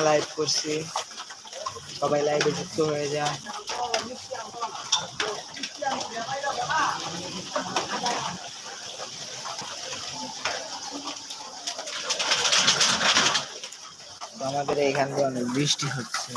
নিয়ে লাইভ করছি। সবাই লাইভে যুক্ত হয়ে যায়। আমাদের এখান দিয়ে অনেক বৃষ্টি হচ্ছে।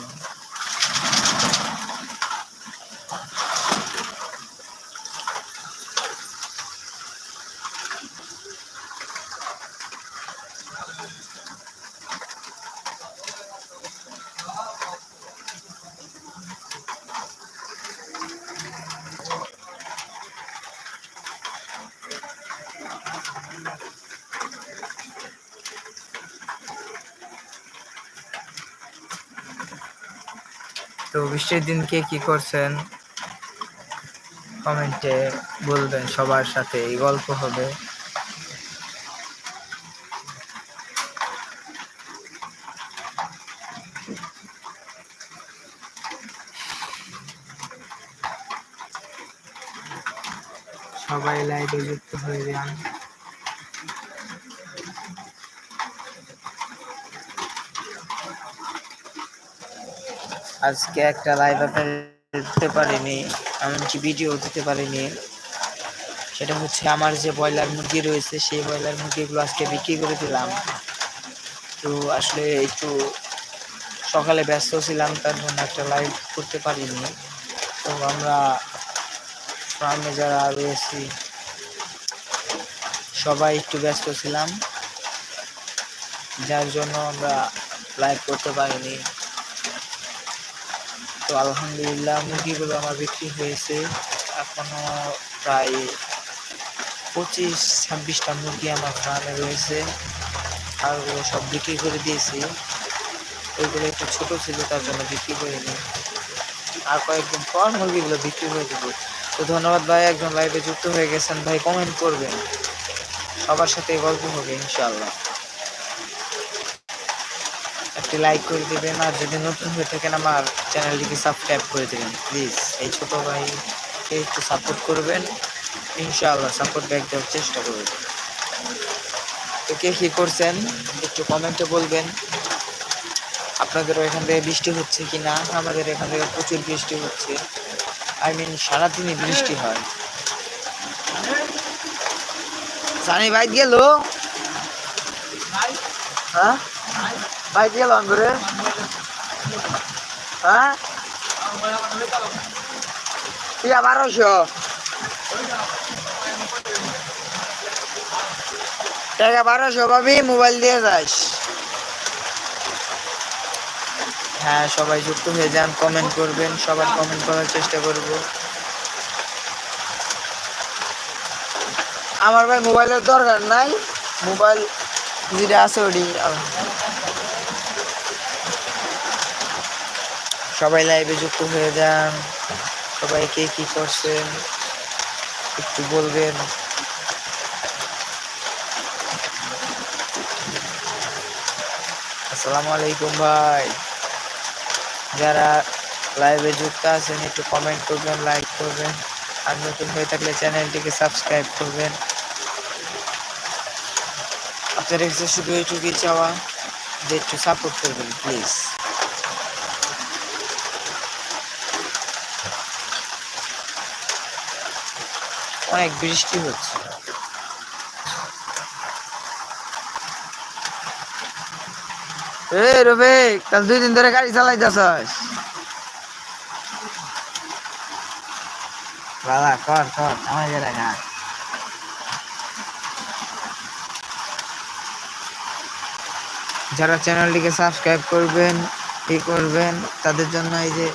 বৃষ্টির দিন কে কি করছেন? কমেন্টে বলবেন সবার সাথে, এই গল্প হবে। সবাই লাইভে যুক্ত হয়ে যান। আজকে একটা লাইভ আপনাদের দিতে পারিনি, এমনকি ভিডিও দিতে পারিনি। সেটা হচ্ছে আমার যে ব্রয়লার মুরগি রয়েছে, সেই ব্রয়লার মুরগিগুলো আজকে বিক্রি করে দিলাম। তো আসলে একটু সকালে ব্যস্ত ছিলাম, তার জন্য একটা লাইভ করতে পারিনি। তো আমরা ফার্মে যারা রয়েছি, সবাই একটু ব্যস্ত ছিলাম। যার জন্য আমরা লাইভ করতে পারিনি। তো আলহামদুলিল্লাহ মুরগিগুলো আমার বিক্রি হয়েছে, এখনও প্রায় পঁচিশ, ছাব্বিশটা মুরগি আমার ফার্মে রয়েছে। আর ওগুলো সব বিক্রি করে দিয়েছি। ওইগুলো একটু ছোটো ছিল, তার জন্য বিক্রি করিনি। আর কয়েকদিন পর মুরগিগুলো বিক্রি করে দেবো। তো ধন্যবাদ ভাই, একজন লাইভে যুক্ত হয়ে গেছেন, ভাই কমেন্ট করবেন। সবার সাথে গল্প হবে, ইনশাআল্লাহ। একটি লাইক করে দেবেন আর যদি নতুন হয়ে থাকেন আমার চ্যানেলটিকে সাবস্ক্রাইব করে দেবেন। প্লিজ এই ছোট ভাইকে একটু সাপোর্ট করবেন, ইনশাআল্লাহ সাপোর্ট ব্যাক দেওয়ার চেষ্টা করবেন। তো কে কী করছেন, একটু কমেন্টে বলবেন। আপনাদের এখান থেকে বৃষ্টি হচ্ছে কি না আমাদের এখান থেকে প্রচুর বৃষ্টি হচ্ছে। আই মিন সারাদিনই বৃষ্টি হয়। জানি বাইক গেল? হ্যাঁ? বাইক গেল করে হ্যাঁ? ইয়া বারোশো। টাকা বারোশো পাবি মোবাইল দিয়ে যাস। হ্যাঁ সবাই যুক্ত হয়ে যান কমেন্ট করবেন সবার কমেন্ট করার চেষ্টা করব। আমার ভাই মোবাইলের দরকার নাই। মোবাইল যেটা আছে ওটি সবাই লাইভে যুক্ত হয়ে যান। সবাই কে কি করছেন? একটু বলবেন। আসসালামু আলাইকুম ভাই। যারা লাইভে যুক্ত আছেন, একটু কমেন্ট করবেন লাইক করবেন। আর নতুন হয়ে থাকলে চ্যানেলটিকে সাবস্ক্রাইব করবেন। আপনার কাছে শুধু এইটুকুই চাওয়া, যে একটু সাপোর্ট করবেন প্লিজ অনেক বৃষ্টি হচ্ছে। এ রবিক কাল দুই দিন ধরে গাড়ি চালাইতেছস। বাবা কর কর আমার জেলা না যারা চ্যানেলটিকে সাবস্ক্রাইব করবেন ই করবেন তাদের জন্য এই যে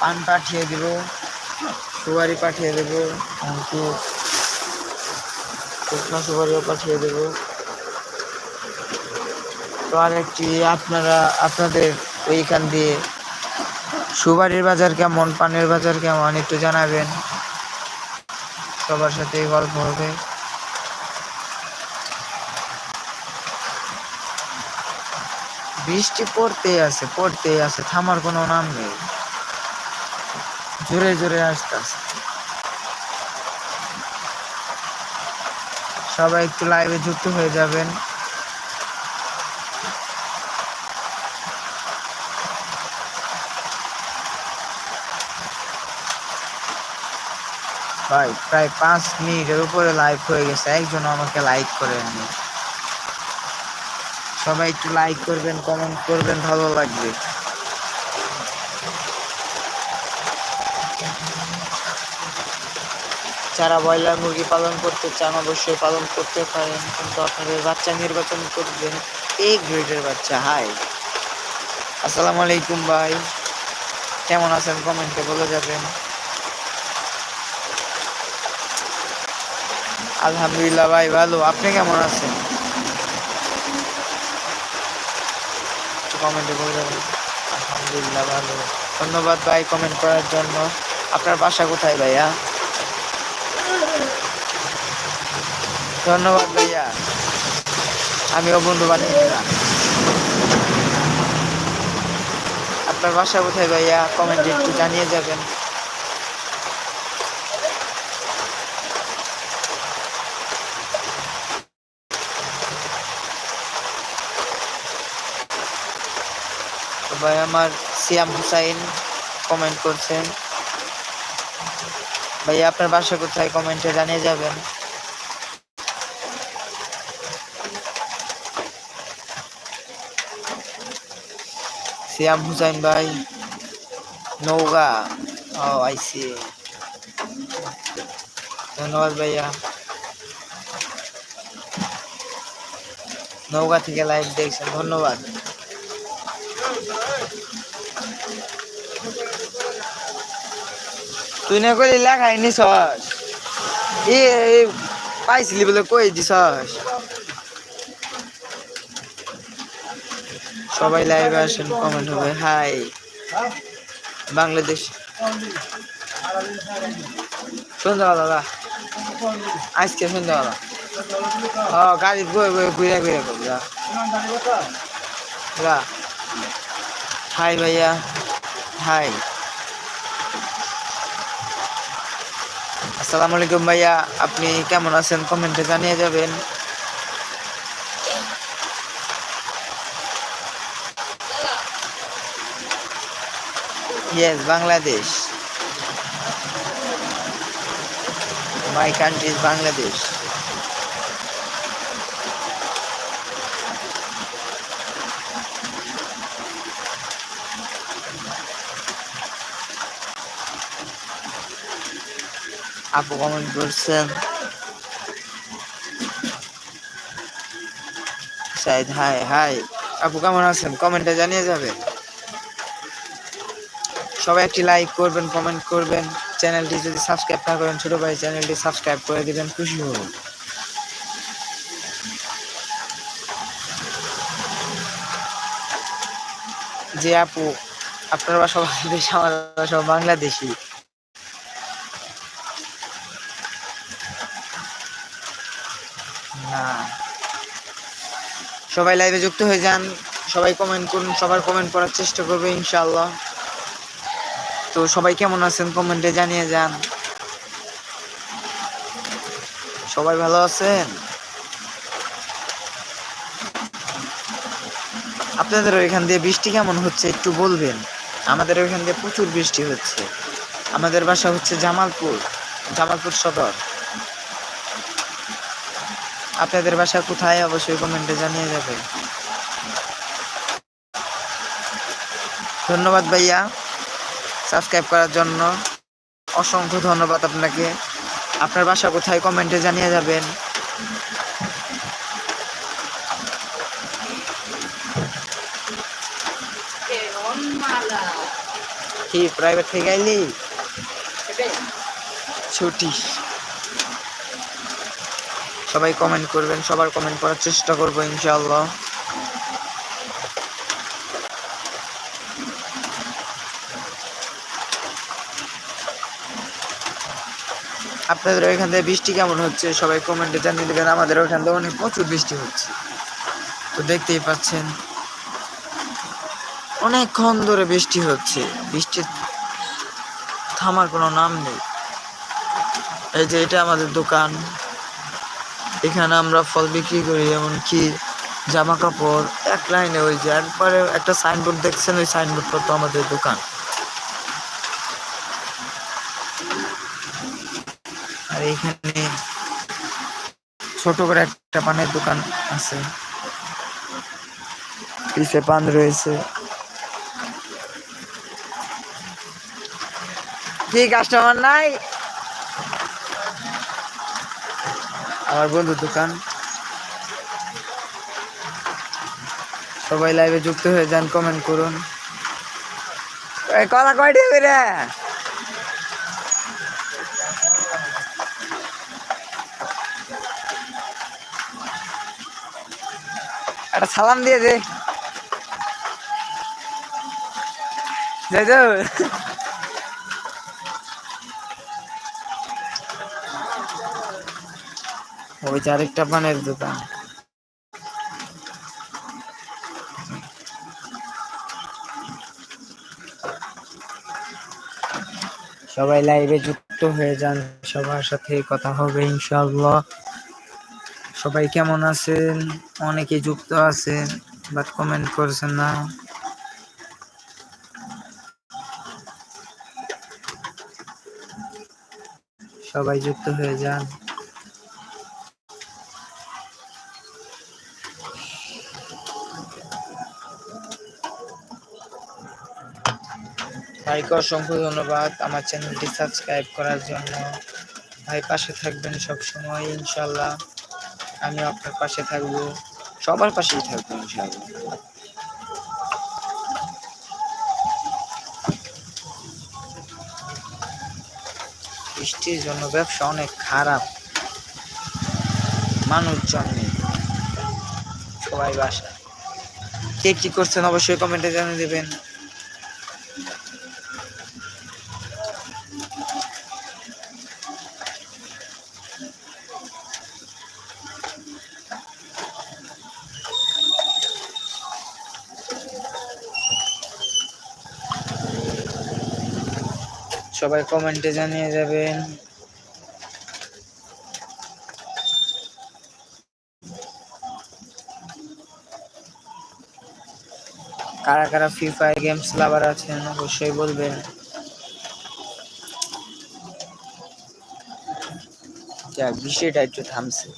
পান পাঠিয়ে দেব। সুপারি পাঠিয়ে দেবো। কিন্তু শুকনো সুপারিও পাঠিয়ে দেবো। তো আরেকটি, আপনারা, আপনাদের ওইখান দিয়ে সুপারির বাজার কেমন, পানের বাজার কেমন, একটু জানাবেন। সবার সাথে গল্প হবে। বৃষ্টি পড়তেই আছে পড়তেই আছে, থামার কোনো নাম নেই। জোরে জোরে আসতেছে। সবাই একটু লাইভে যুক্ত হয়ে যাবেন। ভাই, প্রায় পাঁচ মিনিটের উপরে লাইভ হয়ে গেছে। একজন আমাকে লাইক করেননি সবাই একটু লাইক করবেন কমেন্ট করবেন, ভালো লাগবে। যারা ব্রয়লার মুরগি পালন করতে চান অবশ্যই পালন করতে পারেন, কিন্তু আপনাদের বাচ্চা নির্বাচন করবেন এই গ্রেডের বাচ্চা, হাই। আসসালামু আলাইকুম ভাই। কেমন আছেন? কমেন্টে বলে যাবেন। আলহামদুলিল্লাহ ভাই, ভালো। আপনি কেমন আছেন? কমেন্টে বলে যাবেন। আলহামদুলিল্লাহ, ভালো। ধন্যবাদ ভাই কমেন্ট করার জন্য। আপনার বাসা কোথায় ভাইয়া? ধন্যবাদ ভাইয়া। আমিও বন্ধু বানিয়ে আপনার বাসা কোথায় ভাইয়া কমেন্টে একটু জানিয়ে যাবেন। ভাই, আমার সিয়াম হুসাইন কমেন্ট করছেন। ভাইয়া, আপনার বাসা কোথায় কমেন্টে জানিয়ে যাবেন। সিয়াম হুসাইন ভাই নৌগা ও আইসি ধন্যবাদ ভাইয়া নৌকা থেকে লাইভ দেখছেন, ধন্যবাদ। তুই না কইলি লেখাই নিছস। এ, পাইছিলি বলে কই দিছস? সবাই লাইভে আসেন কমেন্ট হবে। হাই বাংলাদেশ। সন্ধ্যাবেলা গাড়ি ঘুরে হাই ভাইয়া। হাই আলাইকুম, ভাইয়া। আপনি কেমন আছেন? কমেন্টে জানিয়ে যাবেন। Yes, Bangladesh. My country is Bangladesh. আপু কমেন্ট করছেন সাইদ হাই হাই আপু কেমন আছেন কমেন্টে জানিয়ে যাবেন সবাই একটি লাইক করবেন কমেন্ট করবেন। চ্যানেলটি যদি সাবস্ক্রাইব না করেন, ছোট ভাই চ্যানেলটি সাবস্ক্রাইব করে দিবেন। খুশি হব। যে আপু, আপনার বাসা বাংলাদেশ, আমার বাসা বাংলাদেশি। না। সবাই লাইভে যুক্ত হয়ে যান। সবাই কমেন্ট করুন, সবার কমেন্ট করার চেষ্টা করবে, ইনশাআল্লাহ। তো সবাই কেমন আছেন? কমেন্টে জানিয়ে যান। সবাই ভালো আছেন? আপনাদের ওইখান দিয়ে বৃষ্টি কেমন হচ্ছে একটু বলবেন। আমাদের ওইখান দিয়ে প্রচুর বৃষ্টি হচ্ছে। আমাদের বাসা হচ্ছে জামালপুর জামালপুর সদর। আপনাদের বাসা কোথায়? অবশ্যই কমেন্টে জানিয়ে যাবে ধন্যবাদ ভাইয়া। সাবস্ক্রাইব করার জন্য অসংখ্য ধন্যবাদ আপনাকে। আপনার বাসা কোথায় কমেন্টে জানিয়ে যাবেন। কি প্রাইভেট থেকে আইলি? ছুটি। সবাই কমেন্ট করবেন, সবার কমেন্ট করার চেষ্টা করব ইনশাআল্লাহ। আপনাদের ওইখান থেকে বৃষ্টি কেমন হচ্ছে? সবাই কমেন্টে জানিয়ে দেবেন। আমাদের ওইখান থেকে অনেক প্রচুর বৃষ্টি হচ্ছে। তো দেখতেই পাচ্ছেন, অনেকক্ষণ ধরে বৃষ্টি হচ্ছে। বৃষ্টির থামার কোনো নাম নেই। এই যে এটা আমাদের দোকান। এখানে আমরা ফল বিক্রি করি এমনকি জামা কাপড় এক লাইনে ওই যে, একবারে একটা সাইনবোর্ড দেখছেন, ওই সাইনবোর্ডটা তো আমাদের দোকান। এইখানে ছোট করে একটা পানের দোকান আছে। পিছে পান রয়েছে। কি কাস্টমার নাই? আমার বন্ধুর দোকান। সবাই লাইভে যুক্ত হয়ে যান কমেন্ট করুন। কলা কয়টি করে একটা সালাম দিয়ে দে। যাই তো ওই পানের দোকান। সবাই লাইভে যুক্ত হয়ে যান। সবার সাথে কথা হবে ইনশাআল্লাহ। সবাই কেমন আছেন? অনেকে যুক্ত আছেন বাট কমেন্ট করছেন না। সবাই যুক্ত হয়ে যান। ভাইকে অসংখ্য ধন্যবাদ আমার চ্যানেলটি সাবস্ক্রাইব করার জন্য। ভাই পাশে থাকবেন সব সময় ইনশাল্লাহ। আমি আপনার পাশে থাকব। সবার পাশেই থাকব ইনশাল্লাহ বৃষ্টির জন্য ব্যবসা অনেক খারাপ। মানুষজন নেই। সবাই বাসা কে কি করছেন অবশ্যই কমেন্টে জানিয়ে দেবেন। সবাই কমেন্টে জানিয়ে যাবেন। কারা কারা ফ্রি ফায়ার গেমস লাভার আছেন, অবশ্যই বলবেন। যাক বৃষ্টিটা একটু থামছে।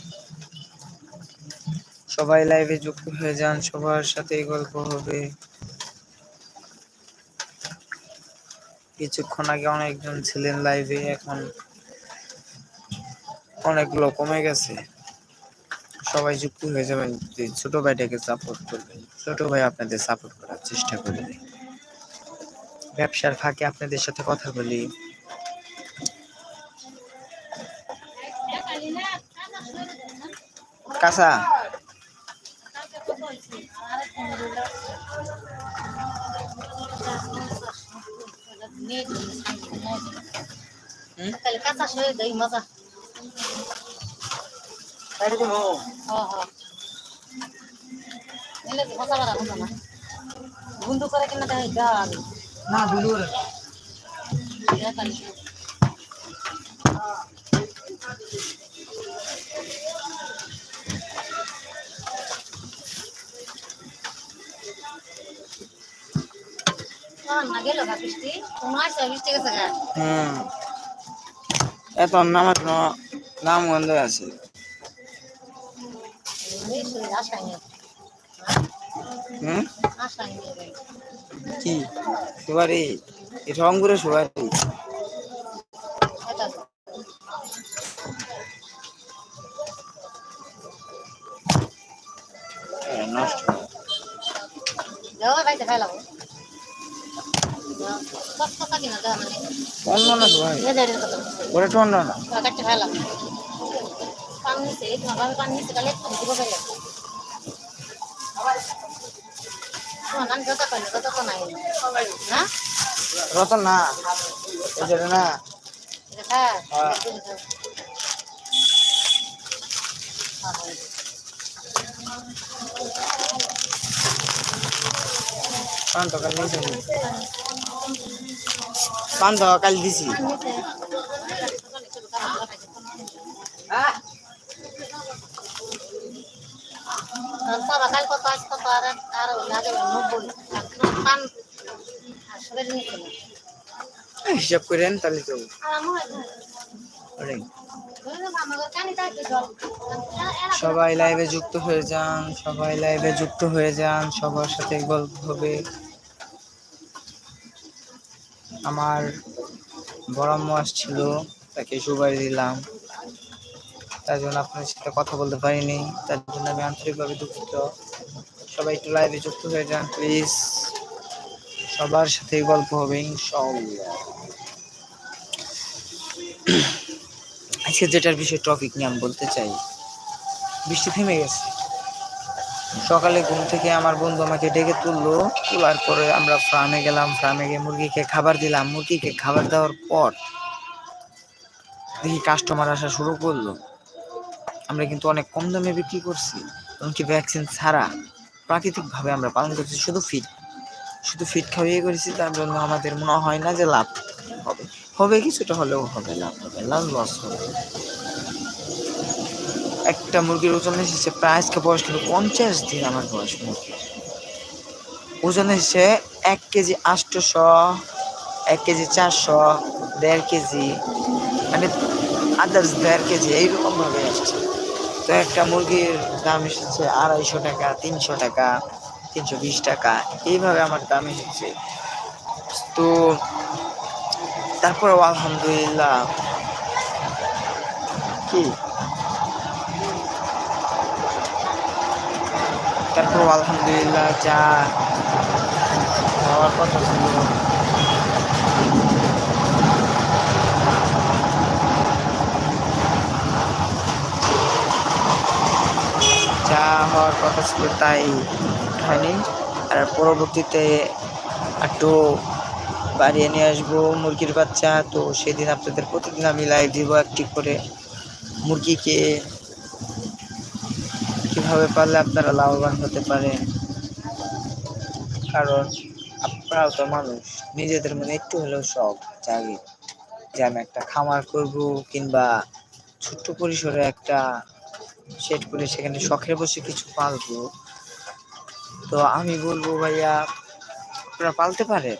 সবাই লাইভে যুক্ত হয়ে যান, সবার সাথে গল্প হবে। কিছুক্ষণ আগে অনেকজন ছিলেন লাইভে এখন অনেকগুলো কমে গেছে। সবাই যুক্ত হয়ে যাবেন ছোট ভাইটাকে সাপোর্ট করবেন। ছোট ভাই আপনাদের সাপোর্ট করার চেষ্টা করবে। ব্যবসার ফাঁকে আপনাদের সাথে কথা বলি। কাঁচা? কাল কাঁচা সয়ে দেই মজা হ হ এলে তো মজা বাড়া মজা না বন্ধু করে কিনা দেয় গাল না দুলুর না গেল গা বৃষ্টি কোনো আসছে বৃষ্টি গেছে এত নামাজ নাম গন্ধ আছে। কি? সুপারি? এটা সুপারি। কিনা দেওয়া মানে। অন্য না দেড়ের কথা ওটা তো অন্য না তো নাই। না রতন না। না হ্যাঁ। হ্যাঁ। পান তো কাল দিছি। হিসাব করেন, তাহলে তো সবাই লাইভে যুক্ত হয়ে যান, সবাই লাইভে যুক্ত হয়ে যান, সবার সাথে গল্প হবে। আমার বড় আম্মু আসছিল তাকে সুবাই দিলাম। তার জন্য আপনার সাথে কথা বলতে পারিনি। তার জন্য আমি আন্তরিকভাবে দুঃখিত। সবাই একটু লাইভে যুক্ত হয়ে যান প্লিজ সবার সাথে গল্প হবে আজকে যেটার বিষয়ে টপিক নিয়ে আমি বলতে চাই, বৃষ্টি থেমে গেছে। সকালে ঘুম থেকে আমার বন্ধু আমাকে ডেকে তুললো। তোলার পরে আমরা ফার্মে গেলাম, ফার্মে গিয়ে মুরগিকে খাবার দিলাম। মুরগিকে খাবার দেওয়ার পর দেখি কাস্টমার আসা শুরু করল। আমরা কিন্তু অনেক কম দামে বিক্রি করছি, এমনকি ভ্যাকসিন ছাড়া প্রাকৃতিকভাবে আমরা পালন করছি, শুধু ফিট শুধু ফিট খাওয়িয়ে করেছি, তার জন্য আমাদের মনে হয় না যে লাভ হবে। হবে কিছুটা হলেও হবে, লাভ হবে, লাভ লস হবে। একটা মুরগির ওজন এসেছে প্রায় আজকে বয়স কিন্তু পঞ্চাশ দিন আমার বয়স মুরগির ওজন এসেছে এক কেজি আটশোশো এক কেজি চারশো, দেড় কেজি মানে আদার্স দেড় কেজি এইরকম ভাবে আসছে। তো একটা মুরগির দাম এসেছে আড়াইশো টাকা, তিনশো টাকা, তিনশো বিশ টাকা, এইভাবে আমার দাম এসেছে। তো তারপরেও আলহামদুলিল্লাহ, কি? তারপর আলহামদুলিল্লাহ যা হওয়ার কথা ছিল। যা হওয়ার কথা ছিল তাই হয়নি আর পরবর্তীতে একটু বাড়িয়ে নিয়ে আসব মুরগির বাচ্চা। তো সেদিন আপনাদের প্রতিদিন আমি লাইভ দিব একটি করে মুরগিকে। কীভাবে পারলে আপনারা লাভবান হতে পারেন? কারণ আপনারাও তো মানুষ। নিজেদের মনে একটু হলেও শখ জাগে যে আমি একটা খামার করব কিংবা ছোট্ট পরিসরে একটা সেট করে সেখানে শখের বসে কিছু পালবো। তো আমি বলব ভাইয়া, আপনারা পালতে পারেন।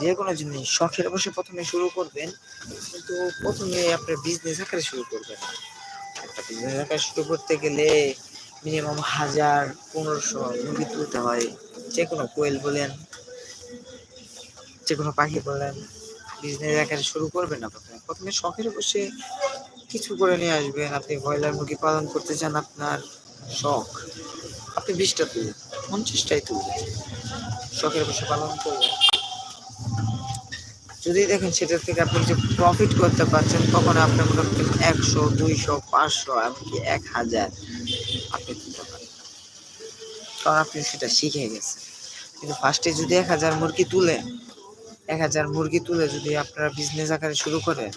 যে কোনো জিনিস শখের বসে প্রথমে শুরু করবেন, কিন্তু প্রথমে আপনার বিজনেস আকারে শুরু করবেন। একটা বিজনেস আকারে শুরু করতে গেলে মিনিমাম হাজার পনেরোশো মুরগি তুলতে হয়। যে কোনো কোয়েল বলেন, যে কোনো পাখি বলেন বিজনেস আকারে শুরু করবেন না প্রথমে প্রথমে শখের বসে কিছু করে নিয়ে আসবেন। আপনি ব্রয়লার মুরগি পালন করতে চান আপনার শখ, আপনি বিশটা তুলবেন পঞ্চাশটাই তুলবেন শখের বসে পালন করবেন। যদি দেখেন সেটা থেকে আপনি যে প্রফিট করতে পারছেন, তখন আপনার মোটামুটি একশো, দুইশো, পাঁচশো, এমনকি এক হাজার। আপনি কারণ আপনি সেটা শিখে গেছেন। কিন্তু ফার্স্টে যদি এক হাজার মুরগি তুলে এক হাজার মুরগি তুলে যদি আপনারা বিজনেস আকারে শুরু করেন,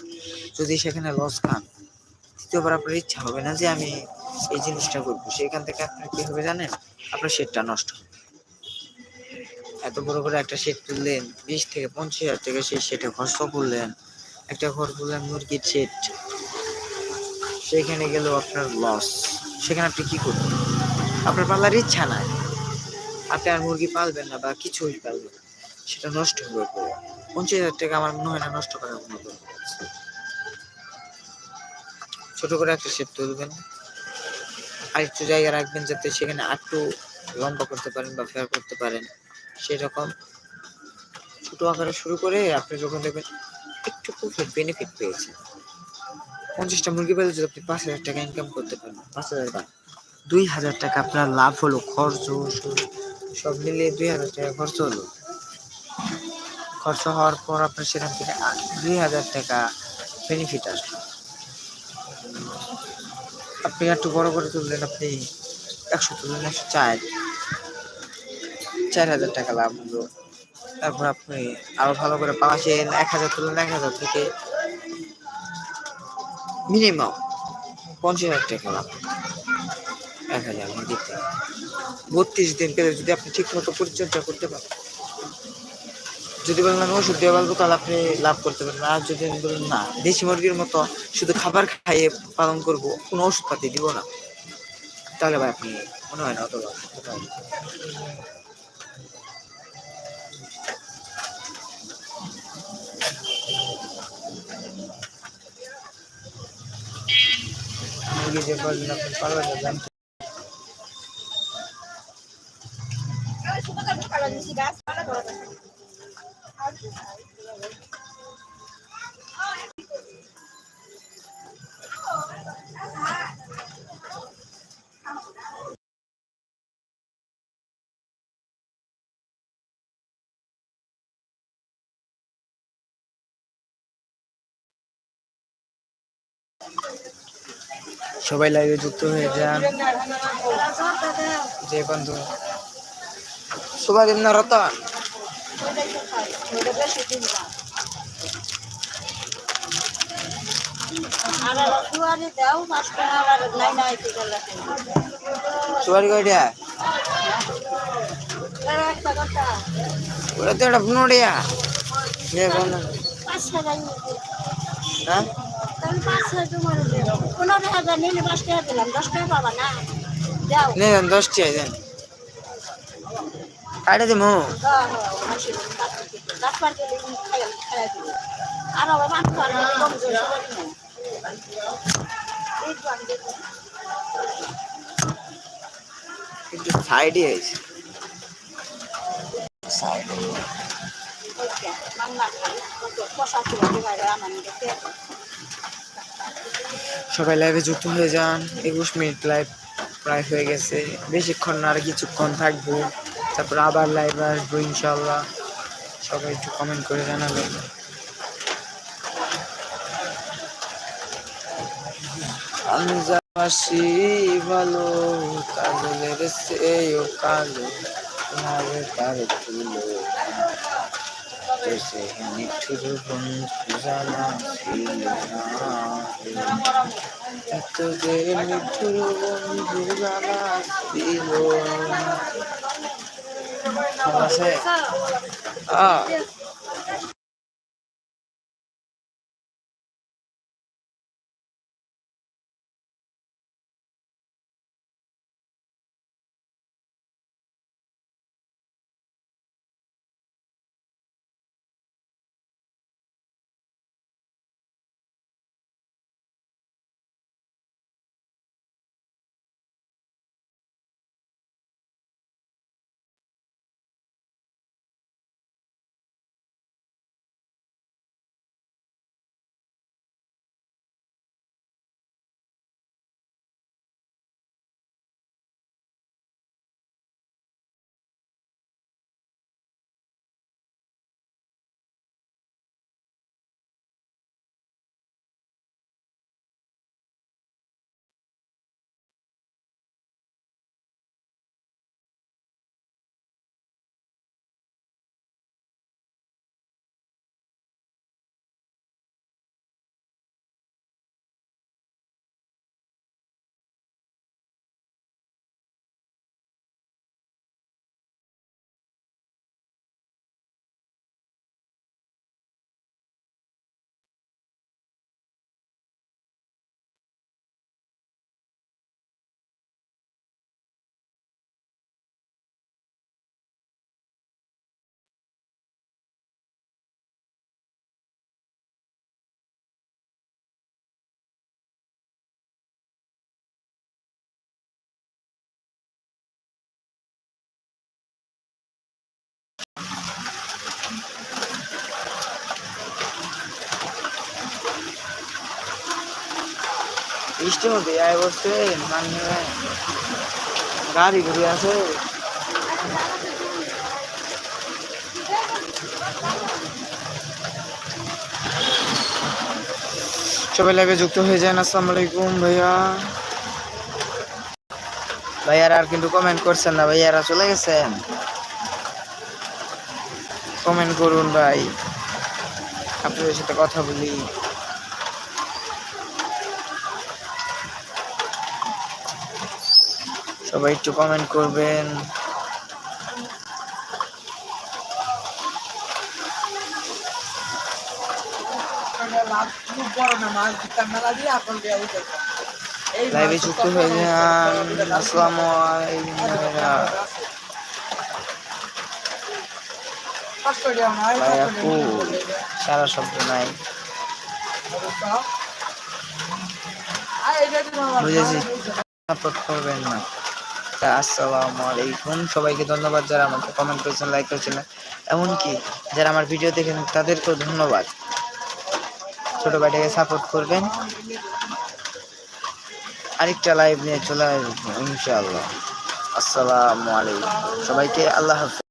যদি সেখানে লস খান, দ্বিতীয়বার আপনার ইচ্ছা হবে না যে আমি এই জিনিসটা করব। সেখান থেকে আপনার কি হবে জানেন? আপনার শেডটা নষ্ট হবে। এত বড় করে একটা শেড তুললেন, বিশ থেকে পঞ্চাশ হাজার টাকা সেই শেডে খরচ করলেন, একটা ঘর তুললেন মুরগির শেড, সেখানে গেলেও আপনার লস সেখানে আপনি কি করবেন? আপনার পালার ইচ্ছা নাই। আপনি আর মুরগি পালবেন না বা কিছুই পালবেন না। সেটা নষ্ট হয়ে পড়ে পঞ্চাশ হাজার টাকা আমার মনে হয় না নষ্ট করার কোনো দরকার। ছোট করে একটা শেড তুলবেন। আর একটু জায়গা রাখবেন যাতে সেখানে একটু লম্বা করতে পারেন বা ফেয়ার করতে পারেন। সেরকম ছোট আকারে শুরু করে আপনি যখন দেখবেন একটু প্রফিট বেনিফিট পেয়েছেন। পঞ্চাশটা মুরগি পেলে যদি আপনি পাঁচ হাজার টাকা ইনকাম করতে পারেন, পাঁচ হাজার টাকা দুই হাজার টাকা আপনার লাভ হলো, খরচ সব মিলিয়ে দুই হাজার টাকা খরচ হলো। খরচ হওয়ার পর আপনার সেখান থেকে দুই হাজার টাকা বেনিফিট আসলো। আপনি একটু বড় করে তুললেন, আপনি একশো তুললেন, একশো চার। চার হাজার টাকা লাভ হলো। তারপর আপনি আরও ভালো করে পাশে এক হাজার তুললেন, এক হাজার থেকে মিনিমাম পঞ্চাশ হাজার টাকা লাভ। এক হাজার মুরগিতে বত্রিশ দিন পেলে যদি আপনি ঠিক মতো পরিচর্যা করতে পারেন। যদি বলেন আমি ওষুধ দিয়ে পালবো তাহলে আপনি লাভ করতে পারেন আর যদি আমি বলেন না, দেশি মুরগির মতো শুধু খাবার খাইয়ে পালন করব, কোনো ওষুধপাতি দিব না। তাহলে ভাই আপনি মনে হয় না অত লাভ। করতে পারবেন। মুরগি যে সবাই লাইভে যুক্ত হয়ে যান। যে বন্ধু। শুভাদিন রতন। সুপারি কয়টা? ওটা তো একটা পনেরোটিয়া যে কোন হ্যাঁ পনেরো হাজার নিলে পাঁচ টাকা দিলাম দশ টাকা পাবা না? যাও। দশটি দেন। কাটে দিমু। দশ আর আবার মাছ পার কম জোর সাইডে আছে কষা ছিল আমার দেখে সবাই লাইভে যুক্ত হয়ে যান। একুশ মিনিট লাইভ প্রায় হয়ে গেছে। বেশিক্ষণ না, আর কিছুক্ষণ থাকব। তারপর আবার লাইভে আসব ইনশাল্লাহ সবাই একটু কমেন্ট করে জানাবেন। আমি যাবাসি ভালো, কাজলের সেও কালো, তোমার তার তুলো। সে নিঠুর বন্ধু জানা ছিল এত যে নিঠুর বন্ধু জানা ছিল। আছে আহ। বৃষ্টির আয় বসছে মানে গাড়ি ঘুরে আছে। সবাই লাইভে যুক্ত হয়ে যান, আসসালামু আলাইকুম ভাইয়া। ভাইয়ারা আর কিন্তু কমেন্ট করছেন না, ভাইয়ারা চলে গেছেন? কমেন্ট করুন ভাই। আপনাদের সাথে কথা বলি। সবাই একটু কমেন্ট করবেন। লাইভে যুক্ত হয়ে যান। আসসালামু আলাইকুম। ভাইয়া। ভাইয়া কু সারা শব্দ নাই বুঝেছি। করবেন না। তা আসসালামু আলাইকুম। সবাইকে ধন্যবাদ যারা আমাকে কমেন্ট করেছেন লাইক করেছেন। এমনকি যারা আমার ভিডিও দেখেন, তাদেরকেও ধন্যবাদ। ছোট ভাইটাকে সাপোর্ট করবেন। আরেকটা লাইভ নিয়ে চলে আসব, ইনশাআল্লাহ। আসসালামু আলাইকুম। সবাইকে আল্লাহ হাফিজ।